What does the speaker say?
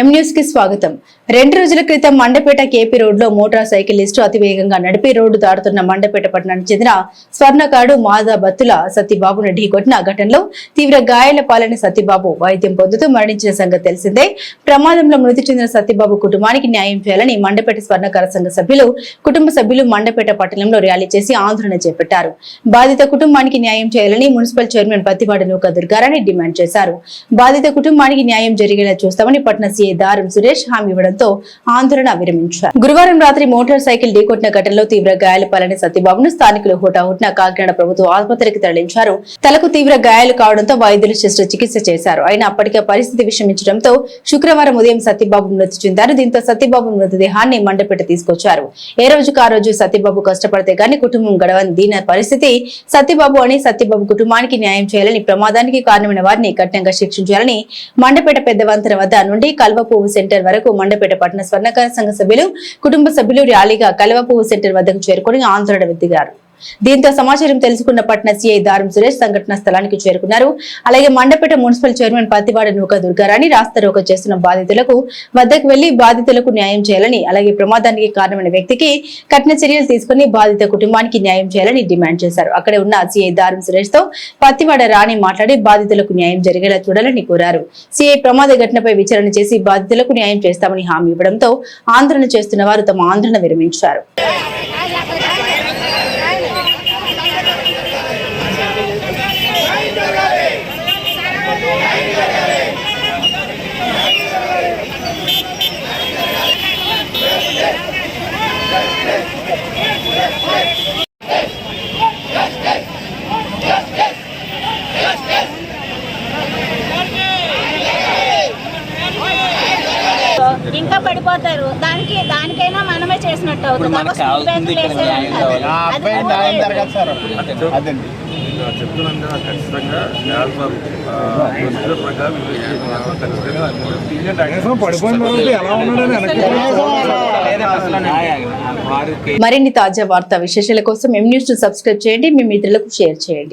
ఎం న్యూస్కి స్వాగతం. రెండు రోజుల క్రితం మండపేట కేపీ రోడ్లో మోటార్ సైకిలిస్టు అతివేగంగా నడిపి రోడ్డు దాటుతున్న మండపేట పట్టణానికి చెందిన స్వర్ణకాడు మాదా బత్తుల సత్యబాబును ఢీకొట్టిన ఘటనలో తీవ్ర గాయాల పాలైన సత్యబాబు వైద్యం పొందుతూ మరణించిన సంగతి తెలిసిందే. ప్రమాదంలో మృతి చెందిన సత్యబాబు కుటుంబానికి న్యాయం చేయాలని మండపేట స్వర్ణకార సంఘ సభ్యులు కుటుంబ సభ్యులు మండపేట పట్టణంలో ర్యాలీ చేసి ఆందోళన చేపట్టారు. బాధిత కుటుంబానికి న్యాయం చేయాలని మున్సిపల్ చైర్మన్ పత్తివాడ నూక దుర్గారాణి డిమాండ్ చేశారు. బాధిత కుటుంబానికి న్యాయం జరిగేలా చూస్తామని విశాఖపట్నం సీఏ దారం సురేష్ హామీ ఇవ్వడంతో ఆందోళన విరమించారు. గురువారం రాత్రి మోటార్ సైకిల్ ఢీకొట్టిన ఘటనలో తీవ్ర గాయాలు పాలైన సత్యబాబును స్థానికులు హుటాహుటిన కాకినాడ ప్రభుత్వ ఆసుపత్రికి తరలించారు. తలకు తీవ్ర గాయాలు కావడంతో వైద్యులు శస్త్ర చికిత్స చేశారు. అయినా అప్పటికే పరిస్థితి విషమించడంతో శుక్రవారం ఉదయం సత్యబాబు మృతి చెందారు. దీంతో సత్యబాబు మృతదేహాన్ని మండపేట తీసుకొచ్చారు. ఏ రోజుకు ఆ రోజు సత్యబాబు కష్టపడితే గాని కుటుంబం గడవని దీన పరిస్థితి సత్యబాబు అని సత్యబాబు కుటుంబానికి న్యాయం చేయాలని ప్రమాదానికి కారణమైన వారిని కఠినంగా శిక్షించాలని మండపేట పెద్ద వంతెన వద్ద నుండి నుండి కల్వపువ్వు సెంటర్ వరకు మండపేట పట్టణ స్వర్ణకార సంఘ సభ్యులు కుటుంబ సభ్యులు ర్యాలీగా కల్వపువ్వు సెంటర్ వద్దకు చేరుకుని ఆందోళన దిగారు దీంతో సమాచారం తెలుసుకున్న పట్న సిఐ దారం సురేష్ సంఘటన స్థలానికి చేరుకున్నారు. అలాగే మండపేట మున్సిపల్ చైర్మన్ పత్తివాడ నూక దుర్గారాణి రాస్తారోక చేస్తున్న బాధితులకు వద్దకు వెళ్ళి బాధితులకు న్యాయం చేయాలని అలాగే ప్రమాదానికి కారణమైన వ్యక్తికి కఠిన చర్యలు తీసుకుని బాధిత కుటుంబానికి న్యాయం చేయాలని డిమాండ్ చేశారు. అక్కడ ఉన్న సిఐ దారం సురేష్తో పత్తివాడ రాణి మాట్లాడి బాధితులకు న్యాయం జరిగేలా చూడాలని కోరారు. సిఐ ప్రమాద ఘటనపై విచారణ చేసి బాధితులకు న్యాయం చేస్తామని హామీ ఇవ్వడంతో ఆందోళన చేస్తున్న వారు తమ ఆందోళన విరమించారు. ఇది ఖచ్చితంగా అన్ని పడిపోయిన తర్వాత ఎలా ఉన్నాడని వారికి మరిన్ని తాజా వార్తా విశేషాల కోసం ఎం న్యూస్ను సబ్స్క్రైబ్ చేయండి మీ మిత్రులకు షేర్ చేయండి.